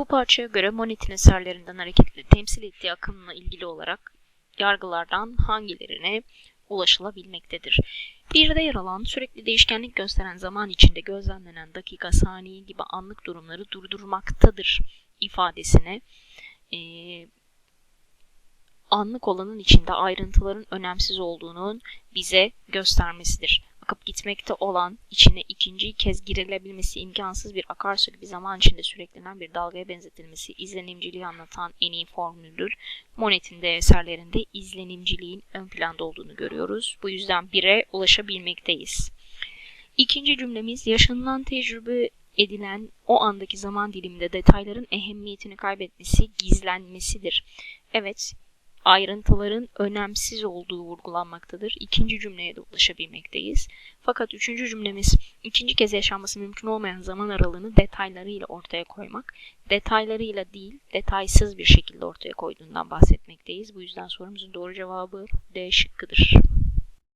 Bu parçaya göre Monet'in eserlerinden hareketle temsil ettiği akımla ilgili olarak yargılardan hangilerine ulaşılabilmektedir? Birde yer alan sürekli değişkenlik gösteren zaman içinde gözlemlenen dakika, saniye gibi anlık durumları durdurmaktadır ifadesine eee, anlık olanın içinde ayrıntıların önemsiz olduğunun bize göstermesidir. Akıp gitmekte olan, içine ikinci kez girilebilmesi imkansız bir akarsu gibi zaman içinde süreklenen bir dalgaya benzetilmesi izlenimciliği anlatan en iyi formüldür. Monet'in de eserlerinde izlenimciliğin ön planda olduğunu görüyoruz. Bu yüzden bire ulaşabilmekteyiz. İkinci cümlemiz yaşanılan tecrübe edilen o andaki zaman diliminde detayların ehemmiyetini kaybetmesi, gizlenmesidir. Evet, ayrıntıların önemsiz olduğu vurgulanmaktadır. İkinci cümleye de ulaşabilmekteyiz. Fakat üçüncü cümlemiz ikinci kez yaşanması mümkün olmayan zaman aralığını detaylarıyla ortaya koymak. Detaylarıyla değil, detaysız bir şekilde ortaya koyduğundan bahsetmekteyiz. Bu yüzden sorumuzun doğru cevabı D şıkkıdır.